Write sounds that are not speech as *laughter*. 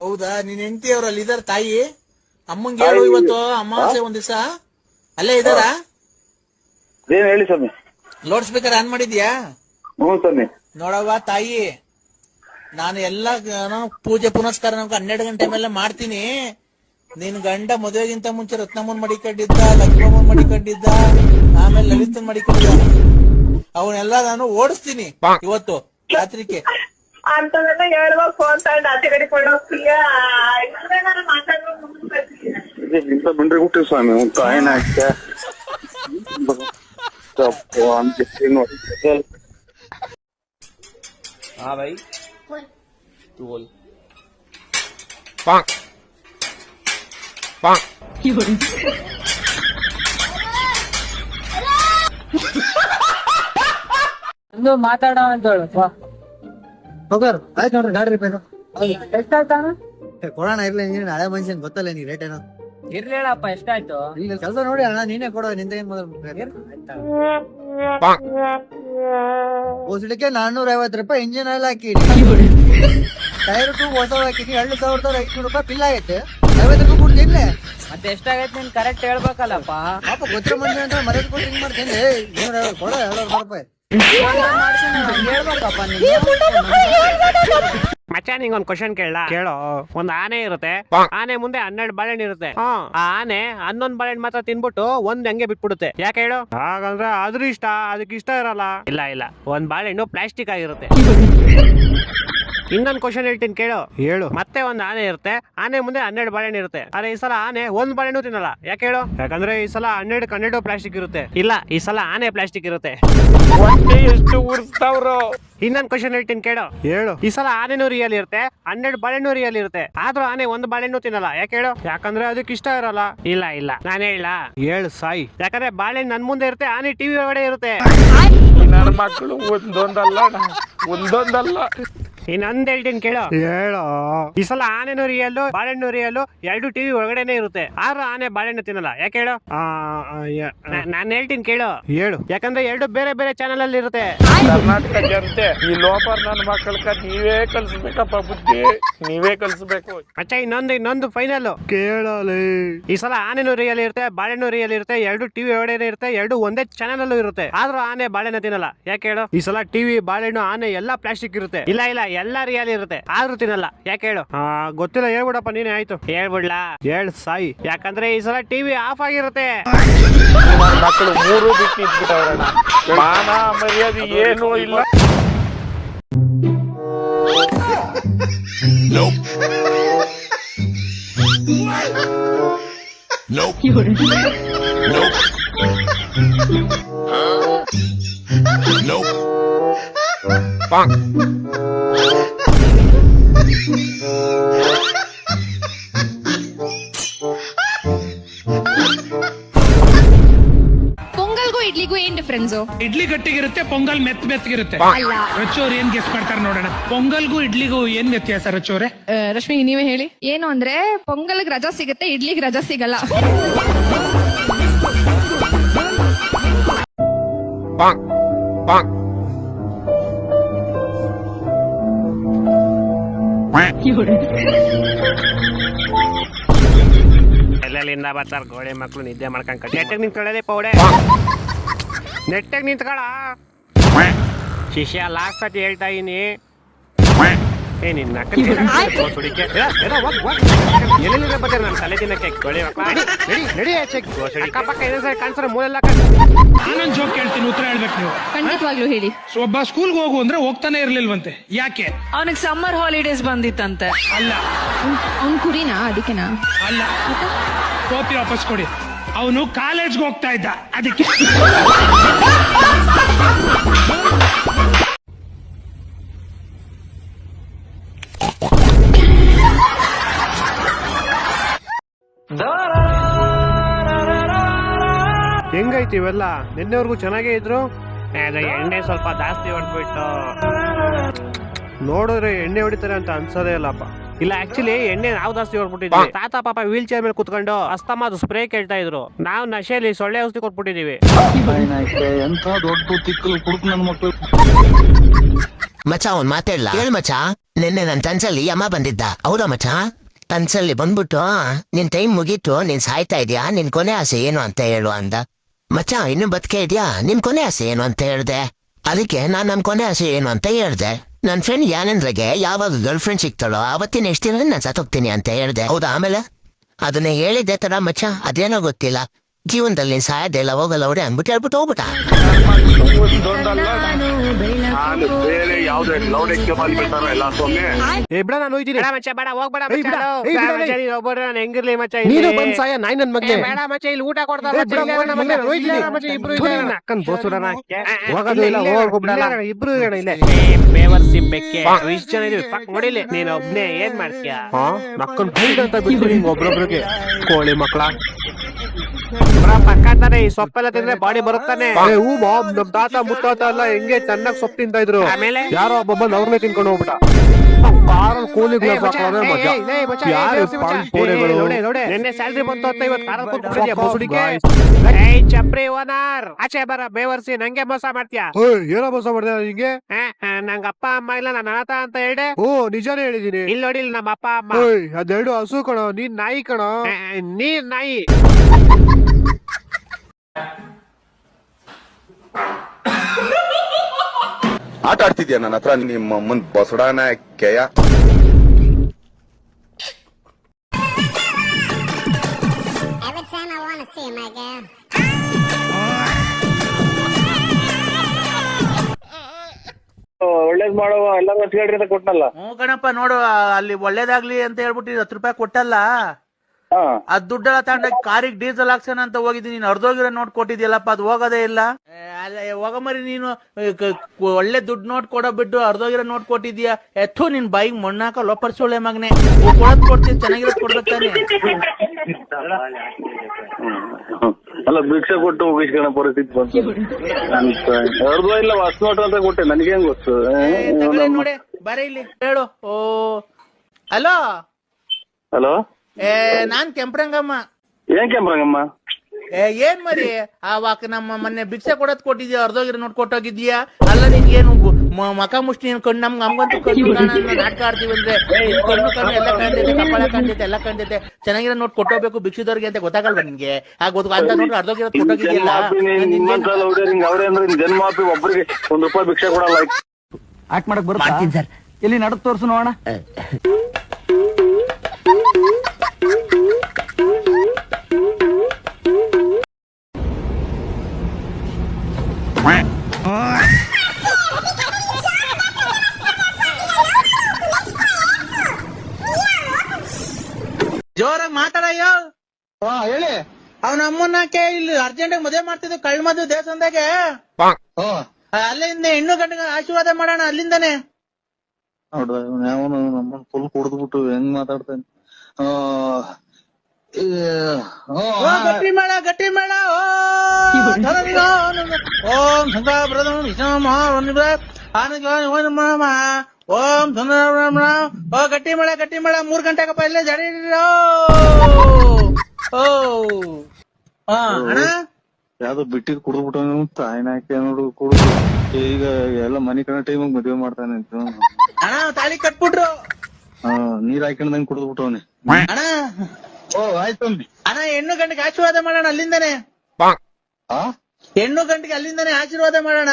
ಹೌದಾ? ನಿನ್ ಹೆಂಡತಿ ಅವ್ರು ಅಲ್ಲಿ ಇದಾರ ತಾಯಿ? ಅಮ್ಮಂಗೆ ಹೇಳು ಇವತ್ತು ಅಮಾವಾಸ್ಯೆ ಒಂದ್ ದಿವಸ? ಅಲ್ಲೇ ಇದಾರ ಏನ್ ಹೇಳಿ ಸ್ವಾಮಿ. ಲೌಡ್ ಸ್ಪೀಕರ್ ಆನ್ ಮಾಡಿದ್ಯಾ? ಹ್ಞೂ ಸ್ವಾಮಿ. ನೋಡವ್ವ ತಾಯಿ ನಾನು ಎಲ್ಲ ಪೂಜೆ ಪುನಸ್ಕಾರ ನಮ್ಗೆ ಹನ್ನೆರಡು ಗಂಟೆ ಮೇಲೆ ಮಾಡ್ತೀನಿ. ನಿನ್ ಗಂಡ ಮದುವೆಗಿಂತ ಮುಂಚೆ ರತ್ನಮ್ಮನ್ ಮಡಿಕೊಂಡಿದ್ದ ಲಕ್ಷ್ಮಮ್ಮನ್ ಮಡಿಕೊಂಡಿದ್ದ ಆಮೇಲೆ ಲಲಿತನ್ ಮಡಿಕೊಂಡಿದ್ದ. ಅವನ್ನೆಲ್ಲ ನಾನು ಓಡಿಸ್ತೀನಿ ಇವತ್ತು ರಾತ್ರಿಗೆ. ಅಂತವೆಲ್ಲ ಹೇಳುವಾಗ ಫೋನ್ ತಗೊಂಡು ಆಚೆ ಕಡೆ ಕೊಂಡೋಗ್ತೀಯ ಇಲ್ಲೇನಾರು ಮಾತಾಡ್ಬೇಕು ಮುಂದ್ಬರ್ತೀಯ. ಇಂತ ಬಂಡ್ರಿ ಹುಟ್ಟಿ ಸ್ವಾಮಿ ಒಂದು ಕಾಯಿನ ಹಾಕ್ಯ ಅಂತ ನೋಡಿ हाँ भाई तू बोल ಒಂದು ಮಾತಾಡೋ ಅಂತ ಹೇಳು ಬಾ. ಹೋಗೋರು ಆಯ್ತು ನೋಡ್ರಿ ಗಾಡಿ ರಿಪೇರು ಎಷ್ಟಾಯ್ತಾನ ಕೊಡೋಣ ಇರ್ಲಿ ನೀನ್ ಹಳೆ ಮನುಷ್ಯನ್ ಗೊತ್ತಲ್ಲ ನೀ ರೇಟ್ ಏನೋ. ಎಷ್ಟಾಯ್ತು? ಇಲ್ಲಿ ಕೆಲಸ ನೋಡಿ ಅಣ್ಣ ನೀನೇ ಕೊಡೋ ನಿಂದ ಏನ್ ನಾನ್ನೂರ ಐವತ್ತು ರೂಪಾಯಿ ಇಂಜಿನ್ ಆಯಿಲ್ ಹಾಕಿ. ಟೈರ್ ಟೂ ಹೊಸ ಹಾಕಿನಿ ಎರಡು ಸಾವಿರದ ಐದ್ನೂರು ರೂಪಾಯಿ ಬಿಲ್ ಆಗೈತೆ ಐವತ್ತು ರೂಪಾಯಿ ಕೊಡ್ತೀನಿ ಮತ್ತೆ ಎಷ್ಟಾಗೈತೆ ನೀನ್ ಕರೆಕ್ಟ್ ಹೇಳ್ಬೇಕಲ್ಲಪ್ಪ? ಪಾಪ ಗೊತ್ತಿರೋ ಮನುಷ್ಯ ಅಂತ ಮರ್ಯಾದ ಕೊಟ್ಟು ಹಿಂಗ್ ಮಾಡ್ತೀನಿ. ನೂರ ಐವತ್ತು ಕೊಡ ಎರಡು ರೂಪಾಯಿ. ಮಚ್ಚ ನಿಂಗೊಂದ್ ಕ್ವಶನ್ ಕೇಳ ಕೇಳೋ. ಒಂದ್ ಆನೆ ಇರುತ್ತೆ. ಆನೆ ಮುಂದೆ ಹನ್ನೆರಡು ಬಾಳೆಹಣ್ಣು ಇರುತ್ತೆ. ಆ ಆನೆ ಹನ್ನೊಂದ್ ಬಾಳೆಹಣ್ಣು ಮಾತ್ರ ತಿನ್ಬಿಟ್ಟು ಒಂದ್ ಹಂಗೆ ಬಿಟ್ಬಿಡುತ್ತೆ. ಯಾಕೆ ಹೇಳು? ಹಾಗಂದ್ರೆ ಅದ್ರ ಇಷ್ಟ ಅದಕ್ಕೆ ಇಷ್ಟ ಇರಲ್ಲ. ಇಲ್ಲ ಇಲ್ಲ. ಒಂದ್ ಬಾಳೆಹಣ್ಣು ಪ್ಲಾಸ್ಟಿಕ್ ಆಗಿರುತ್ತೆ. ಇನ್ನೊಂದ್ ಕ್ವಶನ್ ಹೇಳ್ತೀನಿ ಕೇಳು. ಹೇಳು. ಮತ್ತೆ ಒಂದು ಆನೆ ಇರುತ್ತೆ. ಆನೆ ಮುಂದೆ ಹನ್ನೆರಡು ಬಾಳೆಹಣ್ಣು ಇರುತ್ತೆ. ಆದ್ರೆ ಈ ಸಲ ಆನೆ ಒಂದ್ ಬಾಳೆಹಣ್ಣು ತಿನ್ನಲ್ಲ. ಯಾಕೆ ಹೇಳು? ಯಾಕಂದ್ರೆ ಈ ಸಲ ಹನ್ನೆರಡು ಹನ್ನೆರಡು ಪ್ಲಾಸ್ಟಿಕ್ ಇರುತ್ತೆ. ಇಲ್ಲ ಈ ಸಲ ಆನೆ ಪ್ಲಾಸ್ಟಿಕ್ ಇರುತ್ತೆ. ಎಷ್ಟು ಉರ್ಸ್ತಾವ್ರು ಇನ್ನೊಂದ್ ಕ್ವಶನ್ ಹೇಳ್ತೀನಿ ಕೇಳು. ಹೇಳು. ಈ ಸಲ ಆನೆನೂ ರಿಯಲ್ ಇರುತ್ತೆ. ಹನ್ನೆರಡು ಬಾಳೆಹಣ್ಣು ರಿಯಲ್ ಇರುತ್ತೆ. ಆದ್ರೂ ಆನೆ ಒಂದು ಬಾಳೆಹಣ್ಣು ತಿನ್ನಲ್ಲ. ಯಾಕೆ ಹೇಳು? ಯಾಕಂದ್ರೆ ಅದಕ್ಕೆ ಇಷ್ಟ ಇರಲ್ಲ. ಇಲ್ಲ ಇಲ್ಲ. ನಾನು ಇಲ್ಲ ಹೇಳು ಸಾಯಿ. ಯಾಕಂದ್ರೆ ಬಾಳೆಹಣ್ಣು ನನ್ ಮುಂದೆ ಇರುತ್ತೆ ಆನೆ ಟಿವಿ ಒಳಗಡೆ ಇರುತ್ತೆ. ನನ್ನ ಮಕ್ಕಳು ಒಂದೊಂದಲ್ಲ ಒಂದೊಂದಲ್ಲ. ಇನ್ನೊಂದ್ ಹೇಳ್ತೀನಿ ಕೇಳೋ. ಹೇಳೋ? ಈ ಸಲ ಆನೆನೂ ರಿಯಲ್ಲು ಬಾಳೆಹಣ್ಣು ರಿಯಲ್ಲು ಎರಡು ಟಿವಿ ಒಳಗಡೆನೆ ಇರುತ್ತೆ. ಆರು ಆನೆ ಬಾಳೆಹಣ್ಣು ತಿನ್ನಲ್ಲ. ಯಾಕೆ ಹೇಳೋ? ನಾನು ಹೇಳ್ತೀನಿ ಕೇಳೋ. ಹೇಳು. ಯಾಕಂದ್ರೆ ಎರಡು ಬೇರೆ ಬೇರೆ ಚಾನಲ್ ಅಲ್ಲಿ ಇರುತ್ತೆ. ಕರ್ನಾಟಕ ಜನತೆ ಈ ಲೋಪರ್ ನನ್ನ ಮಕ್ಕಳಕ್ಕ ನೀವೇ ಕಲ್ಸ್ಬೇಕಪ್ಪ ಬುದ್ಧಿ. ನೀವೇ ಕಲ್ಸ್ಬೇಕು. ಅಚ್ಚ ಇನ್ನೊಂದು ಇನ್ನೊಂದು ಫೈನಲ್ ಕೇಳಲಿ. ಈ ಸಲ ಆನೆನೂ ರಿಯಲ್ ಇರುತ್ತೆ ಬಾಳೆಹಣ್ಣು ರಿಯಲ್ ಇರುತ್ತೆ ಎರಡು ಟಿವಿ ಒಳಗಡೆ ಇರುತ್ತೆ ಎರಡು ಒಂದೇ ಚಾನಲ್ ಅಲ್ಲೂ ಇರುತ್ತೆ. ಆದ್ರೂ ಆನೆ ಬಾಳೆಹಣ್ಣು ತಿನ್ನಲ್ಲ. ಯಾಕೆ ಹೇಳು? ಈ ಸಲ ಟಿವಿ ಬಾಳೆಹಣ್ಣು ಆನೆ ಎಲ್ಲಾ ಪ್ಲಾಸ್ಟಿಕ್ ಇರುತ್ತೆ. ಇಲ್ಲ ಇಲ್ಲ ಎಲ್ಲಾ ರಿಯಲ್ ಇರುತ್ತೆ. ಆದ್ರೂ ತಿನ್ನಲ್ಲ. ಯಾಕೆ ಹೇಳು? ಆ, ಗೊತ್ತಿಲ್ಲ ಹೇಳ್ಬಿಡಪ್ಪ ನೀನೇ ಆಯ್ತು. ಹೇಳ್ಬಿಡ್ಲಾ? ಹೇಳ್ ಸಾಯಿ. ಯಾಕಂದ್ರೆ ಈ ಸಲ ಟಿವಿ ಆಫ್ ಆಗಿರುತ್ತೆ. ಮಕ್ಕಳು ಮೂರು ಬಿಟ್ಟು ನಿಂತ್ಬಿಟ್ಟವ್ರಣ್ಣ ಮಾನ ಮರ್ಯಾದೆ ಏನೂ ಇಲ್ಲ. ಪೊಂಗಲ್ಗೂ ಇಡ್ಲಿಗೂ ಏನ್ ಡಿಫ್ರೆನ್ಸ್ ಇಡ್ಲಿ ಗಟ್ಟಿಗಿರುತ್ತೆ ಪೊಂಗಲ್ ಮೆತ್ ಮೆತ್ತಗಿರುತ್ತೆ ಅಲ್ಲ. ರಚೋರ್ ಏನ್ ಗೆಸ್ ಮಾಡ್ತಾರೆ ನೋಡೋಣ. ಪೊಂಗಲ್ಗೂ ಇಡ್ಲಿಗೂ ಏನ್ ವ್ಯತ್ಯಾಸ ರಚೋರೆ? ರಶ್ಮಿ ನೀವೇ ಹೇಳಿ. ಏನು ಅಂದ್ರೆ ಪೊಂಗಲ್ಗೆ ರಜಾ ಸಿಗುತ್ತೆ ಇಡ್ಲಿಗ್ ರಜಾ ಸಿಗಲ್ಲ. ಎಲ್ಲೆಲ್ಲಿಂದ ಬರ್ತಾರ ಗೋಡೆ ಮಕ್ಕಳು ನಿದ್ದೆ ಮಾಡ್ಕೊಂಡ್ ಕಟ್ಟಿ ನೆಟ್ಟಗ್ ನಿಂತ್ಕೊಳ್ಳದೆ ಪೌಡೆ ನೆಟ್ಟಗ್ ನಿಂತ್ಕೊಳ ಶಿಷ್ಯ ಲಾಸ್ಟ್ ಸತಿ ಹೇಳ್ತಾ ಇದೀನಿ ಏ ನಿನ್ನ ಎಲ್ಲೆಲ್ಲಿಂದ ಬರ್ತಾರೆ ನನ್ನ ತಲೆ ತಿನ್ನಕ್ಕೆ ಗೋಡೆ ಮಕ್ಳ ನಡಿ ನಡಿ ಆಚೆ ಅಕ್ಕಪಕ್ಕ ಸರ್ ಸರಿ ಕಾಣಿಸ್ತಾರೆ ಮೂಲೆಲ್ಲ ನಾನೊಂದ್ ಜೋಕ್ ಕೇಳ್ತೀನಿ ಉತ್ತರ ಹೇಳ್ಬೇಕು ನೀವು. ಖಂಡಿತವಾಗ್ಲೂ ಹೇಳಿ. ಒಬ್ಬ ಸ್ಕೂಲ್ಗೆ ಹೋಗು ಅಂದ್ರೆ ಹೋಗ್ತಾನೆ ಇರ್ಲಿಲ್ವಂತೆ. ಯಾಕೆ? ಅವನಿಗೆ ಸಮ್ಮರ್ ಹಾಲಿಡೇಸ್ ಬಂದಿತ್ತಂತೆ. ಅಲ್ಲ. ಅವ್ನ್ ಕುರಿನಾ ಅದಕ್ಕೆನಾ? ಅಲ್ಲ. ಟೋಪಿ ವಾಪಸ್ ಕೊಡಿ. ಅವನು ಕಾಲೇಜ್ಗೆ ಹೋಗ್ತಾ ಇದ್ದ. ಅದಕ್ಕೆ ಹೆಂಗೈತಿ ಇವೆಲ್ಲ? ನಿನ್ನೆವರೆಗೂ ಚೆನ್ನಾಗೇ ಇದ್ರು? ಅದು ಎಣ್ಣೆ ಸ್ವಲ್ಪ ಜಾಸ್ತಿ ಹೊಡೆದ್ಬಿಟ್ಟು. ನೋಡಿದ್ರೆ ಎಣ್ಣೆ ಹೊಡಿತಾರೆ ಅಂತ ಅನ್ಸೋದೇ ಇಲ್ಲಪ್ಪ ಇಲ್ಲ ಆಕ್ಚುಲಿ ಎಣ್ಣೆ ನಾವು ಜಾಸ್ತಿ ಹೊಡ್ಬಿಟ್ಟಿದ್ವಿ ತಾತ, ಪಾಪ ವೀಲ್ ಚೇರ್ ಮೇಲೆ ಕುತ್ಕೊಂಡು ಅಸ್ತಮಾದು ಸ್ಪ್ರೇ ಕೇಳ್ತಾ ಇದ್ರು. ನಾವು ನಶೆಯಲ್ಲಿ ಸೊಳ್ಳೆ ಔಷಧಿ ಕೊಟ್ಬಿಟ್ಟಿದೀವಿ. ಎಂತ ದೊಡ್ಡ ತಿಕ್ಕಲು ಕುಡ್ಕ ನನ್ನ ಮಕ್ಕಳು ಮಚ, ಅವ್ನ್ ಮಾತಾಡ್ಲಾ. ಹೇಳ್ ಮಚ. ನಿನ್ನೆ ನನ್ನ ತನ್ಸಲ್ಲಿ ಅಮ್ಮ ಬಂದಿದ್ದ. ಹೌದಾ ಮಚ? ತನ್ಸಲ್ಲಿ ಬಂದ್ಬಿಟ್ಟು, ನಿನ್ ಟೈಮ್ ಮುಗೀತು. ನೀನ್ ಸಾಯ್ತಾ ಇದೀಯಾ? ನಿನ್ ಕೊನೆ ಆಸೆ ಏನು ಅಂತ ಹೇಳು ಅಂದ. ಮಚ್ಚ, ಇನ್ನು ಬದುಕೆ ಇದೆಯಾ ನಿನ್ ಕೊನೆ ಆಸೆ ಏನು ಅಂತ ಹೇಳ್ದೆ. ಅದಕ್ಕೆ ನಾನು ನನ್ ಕೊನೆ ಆಸೆ ಏನು ಅಂತ ಹೇಳ್ದೆ. ನನ್ನ ಫ್ರೆಂಡ್ ಯಾನಂದ್ರಗೆ ಯಾವಾಗ ಗರ್ಲ್ ಫ್ರೆಂಡ್ ಸಿಗ್ತಾಳೋ ಅವತ್ತಿನ ಎಷ್ಟು ದಿನ ನಾನು ಸತ್ತೋಗ್ತೀನಿ ಅಂತ ಹೇಳ್ದೆ. ಹೌದಾ ಆಮೇಲೆ? ಅದನ್ನ ಹೇಳಿದ್ದೆ ತರ ಮಚ್ಚ, ಅದೇನೋ ಗೊತ್ತಿಲ್ಲ. ಜೀವನದಲ್ಲಿ ನೀನ್ ಸಾಯದೆ ಇಲ್ಲ ಹೋಗಲ್ಲ ಅವ್ರೆ ಅಂದ್ಬಿಟ್ಟು ಹೇಳ್ಬಿಟ್ಟು ಹೋಗ್ಬಿಟ್ಟ. ನಾನು ಬೇರೆ ಯಾವ್ದೇ ಲೌಡ್ ಎಕ್ಕೆಬಲ್ ಬಿಡ್ತಾರ ಎಲ್ಲ ಸೊಮ್ಮೆ ಏ ಬಿಡ ನಾನು ಹೋಯ್ತೀನಿ ಬೇಡ ಮಚ್ಚ ಬೇಡ ಹೋಗ್ಬೇಡ ಏಯ್ ಬಿಡ, ಮಚ್ಚ ಏಯ್ ಬಿಡ, ಬೇಡ ಮಚ್ಚ, ಏಯ್. ನೀನ್ ನಾನು ಹೆಂಗಿರ್ಲಿ ಮಚ್ಚ ನೀನು ಇಲ್ಲಿ. ಬಂದ್ ಸಾಯ ನಾಯಿ ನನ್ ಏ, ಮಗ್ನೆ ಬೇಡ ಮಚ್ಚ ಇಲ್ಲಿ ಊಟ ಕೊಡ್ತಾರ ಏ, ಮಚ್ಚ, ಬಿಡ, ಇಲ್ಲೇ ಇರೋಣ ಮಚ್ಚ, ಮಗ್ನೆ, ಇರೋಣ ಮಚ್ಚ, ಇಬ್ರು ಇಲ್ಲೇ ಅಕ್ಕನ್ ಬೋಸುರನ ಹೋಗೋದು ಇಲ್ಲ, ಹೋಗ್ಬಿಡಲ್ಲ. ಇಬ್ರು ಇರೋಣ ಇಲ್ಲೇ. ಏ, ಬೇವರ್ಸಿ ಬೆಕ್ಕೆ. ಇಷ್ಟ್ ಜನ ಇದೀವಿ ಪಕ್ ನೋಡಿಲಿ ನೀನ್ ಒಬ್ನೇ ಏನ್ ಮಾಡ್ತೀಯ? ಹಾ ನಕ್ಕನ್ ಬಿಟ್ಟು ಒಬ್ರೊಬ್ರಿಗೆ. ಕೋಳಿ ಮಕ್ಳ. ಬ್ರ ಪಕ್ಕ ಈ ಸೊಪ್ಪೆಲ್ಲ ತಿಂದ್ರೆ ಬಾಡಿ ಬರುತ್ತಾನೆ. ಹೂ ಬಾಬ್ ನಮ್ ತಾತ ಮುತ್ತಾತ ಎಲ್ಲ ಹೆಂಗೆ ಚೆನ್ನಾಗ್ ಸೊಪ್ಪು ತಿಂತಾ ಇದ್ರು. ಆಮೇಲೆ? ಯಾರೋ ಒಬ್ಬ ಬಂದ್ ಅವ್ರನ್ನೇ ತಿನ್ಕೊಂಡು ಹೋಗ್ಬಿಟ್ಟ. ಬಾರ ನೋಡೆ. ನಿನ್ನೆ ಸ್ಯಾಲ್ರಿ ಬಂತು ಅಂತ ಇವತ್ತು ಕಾರಲ್ಲಿ ಕೂತ್ಕೊಂಡಿದ್ಯಾ guys. ಏಯ್ ಚಪ್ರಿ ಓನರ್. ಆಚೆ ಬರ ಬೇವರ್ಸಿ ನಂಗೆ ಮೋಸ ಮಾಡ್ತೀಯಾ? ಏನೋ ಮೋಸ ಮಾಡ್ದೆ ಹಿಂಗೆ ಆ, ಅಪ್ಪ ಅಮ್ಮ ಇಲ್ಲ ನನ್ನ ಅನಾಥ ಅಂತ ಹೇಳ್ದೆ. ಓ ನಿಜಾನೇ ಹೇಳಿದೀನಿ. ಇಲ್ಲಿ ನೋಡಿ ಇಲ್ಲಿ ನಮ್ಮ ಅಪ್ಪ ಅಮ್ಮ. ಓಯ್ ಅದೆರಡು ಹಸು ಕಣೋ ನೀನ್ ನಾಯಿ ಕಣೋ. ಆ, ನಾಯಿ. ಆಟ ಆಡ್ತಿದ್ಯಾ ನನ್ನ ಹತ್ರ? ನಿಮ್ಮ ಮುಂದ್ ಬಸಡಾನ ಕೆಯ. ಒಳ್ಳೇದ್ ಮಾಡುವ. ಎಲ್ಲ ಹೇಳ್ರಿ ಅಂತ ಕೊಟ್ಟನಲ್ಲ ಹ್ಞೂ ಕಣಪ್ಪ ನೋಡು ಅಲ್ಲಿ ಒಳ್ಳೇದಾಗ್ಲಿ ಅಂತ ಹೇಳ್ಬಿಟ್ಟು ಹತ್ತು ರೂಪಾಯಿ ಕೊಟ್ಟಲ್ಲ. ಅದ್ ದುಡ್ಡೆಲ್ಲ ತಗೊಂಡೋಗಿ ಕಾರಿಗೆ ಡೀಸೆಲ್ ಹಾಕ್ಸೋಣ ಅಂತ ಹೋಗಿದ್ದೀನಿ. ನೀನು ಅರ್ಧೋಗಿರೋ ನೋಟ್ ಕೊಟ್ಟಿದ್ಯಲ್ಲಪ್ಪ ಅದು ಹೋಗೋದೇ ಇಲ್ಲ. ಏ, ಅಲ್ಲ ಏ, ಹೋಗಮರಿ ನೀನು. ಏ, ಕ- ಕ- ಒಳ್ಳೆ ದುಡ್ಡು ನೋಟ್ ಕೊಡೋ ಬಿಟ್ಟು ಅರ್ಧೋಗಿರೋ ನೋಟ್ ಕೊಟ್ಟಿದ್ಯಾ? ಎತ್ತು ನಿನ್ ಬೈಕ್ ಮಣ್ಣಾಕ ಲೋಪರ್ಸೋಳೆ ಮಗನೆ. ಕೊಡೋದ್ ಕೊಡ್ತೀನಿ ಚೆನ್ನಾಗಿರೋದ್ ಕೊಡ್ಬೇಕು ತಾನೆ. ಅಲ್ಲ ಭಿಕ್ಷೆ ಕೊಟ್ಟು ಮುಗಿಸ್ಕೊಳ ಪರಿಸ್ಥಿತಿ ಬಂತು. ಅವ್ರದ್ದು ಇಲ್ಲ ಹೊಸ ನೋಟ್ ಅಂತ ಕೊಟ್ಟೆ ನನಗೇನ್ ಗೊತ್ತು? ಏ, ತಗೊಳ್ಳಿ ನೋಡಿ ಬರೀ ಇಲ್ಲಿ ಹೇಳು. ಓ ಹಲೋ? ಹಲೋ? ಏ ನಾನ್ ಕೆಂಪ್ರಂಗಮ್ಮ. ಏನ್ ಕೆಂಪ್ರಂಗಮ್ಮ? ಏ ಏನ್ ಮರಿ? ಆವಾಕ ನಮ್ಮ ಮೊನ್ನೆ ಭಿಕ್ಷೆ ಕೊಡೋದ್ ಕೊಟ್ಟಿದ್ಯಾ? ಅರ್ಧೋಗಿರ ನೋಡ್ ಕೊಟ್ಟೋಗಿದ್ಯಾ? ಅಲ್ಲ ನಿನ್ಗೆ ಏನು ಮಕ ಮುಷ್ಟಿ ಏನ್ ಕಣ್ಣು? ನಮ್ಗೆ ನಮ್ಗಂತೂ ಕಣ್ಣು ಕಾಣ ನಾಟಕ ಆಡ್ತೀವಿ ಅಂದ್ರೆ. ಈ ಕಣ್ಣು ಕಣ್ಣು ಎಲ್ಲ ಕಾಣ್ತೈತೆ ಕಪಾಳ ಕಾಣ್ತೈತೆ ಎಲ್ಲ ಕಾಣ್ತೈತೆ. ಚೆನ್ನಾಗಿರೋ ನೋಟ್ ಕೊಟ್ಟೋಗ್ಬೇಕು ಭಿಕ್ಷುದವ್ರಿಗೆ ಅಂತ ಗೊತ್ತಾಗಲ್ವಾ ನಿನ್ಗೆ? ಆ ಗೊತ್ತ ಅಂತ ನೋಡ್ರಿ ಅರ್ಧೋಗಿರೋದ್ ಕೊಟ್ಟೋಗಿದ್ಯಲ್ಲ? ನಿಮ್ಮಂತ ಹುಡುಗರಿಗೆ ಅವ್ರೆ ಅಂದ್ರೆ ನಿನ್ ಜನ್ಮ ಹಾಪಿ ಒಬ್ಬರಿಗೆ ಒಂದ್ ರೂಪಾಯಿ ಭಿಕ್ಷೆ ಕೊಡಲ್ಲ. ಆಕ್ಟ್ ಮಾಡಕ್ ಬರುತ್ತೆ? ಸರ್. ಎಲ್ಲಿ ನಡಕ್ ತೋರ್ಸು ನೋಡೋಣ? ಜೋರಾಗಿ ಮಾತಾಡಯ್ಯೋ. ಹೇಳಿ. ಅವನ ಅಮ್ಮನಕ್ಕೆ ಇಲ್ಲಿ ಅರ್ಜೆಂಟ್ ಮದುವೆ ಮಾಡ್ತಿದ್ವಿ ಕಳ್ಳ ಮದುವೆ ದೇವಸ್ಥಾನದಾಗೆ. ಅಲ್ಲಿಂದ ಹೆಣ್ಣು ಗಂಡ ಆಶೀರ್ವಾದ ಮಾಡೋಣ ಅಲ್ಲಿಂದಾನೆ. ನೋಡ್ದ ಅವನು ನಮ್ಮನ್ ಫುಲ್ ಕುಡ್ದ್ಬಿಟ್ಟು ಹೆಂಗ್ ಮಾತಾಡ್ತಾನೆ. ಗಟ್ಟಿ ಮೇಳ ಗಟ್ಟಿ ಮೇಳ ಓ ವಿಷ್ಣು ಆನಂದ ಓಂ ಸುಂದರ ಓ ಗಟ್ಟಿ ಮೇಳ ಗಟ್ಟಿ ಮೇಳ. *laughs* ಮೂರ್ ಗಂಟೆಗಪ್ಪ ಇಲ್ಲೇ ಜಡಿ. ಓ. ಹಾ ಅಣ್ಣ? ಯಾವ್ದೋ ಬಿಟ್ಟಿದ್ ಕುಡ್ದು ತಾಯಿನ ಹಾಕಿ ನೋಡು ಕುಡ್ದು. ಈಗ ಎಲ್ಲ ಮನಿ ಕಣ ಟೈಮ್ ಮದ್ವೆ ಮಾಡ್ತಾನೆ. ಅಣ್ಣ ತಾಳಿ ಕಟ್ಬಿಟ್ರು. ಆ, ನೀರ್ ಹಾಕೊಂಡಂಗ್ ಕುಡ್ದ್ಬಿಟ್ಟವನೆ. ಅಣ್ಣ ಓ ಆಯ್ತು ಅಣ್ಣ ಹೆಣ್ಣು ಗಂಟೆಗೆ ಆಶೀರ್ವಾದ ಮಾಡೋಣ ಅಲ್ಲಿಂದಾನೆ ಆ ಹೆಣ್ಣು ಗಂಟೆಗೆ ಅಲ್ಲಿಂದಾನೆ ಆಶೀರ್ವಾದ ಮಾಡೋಣ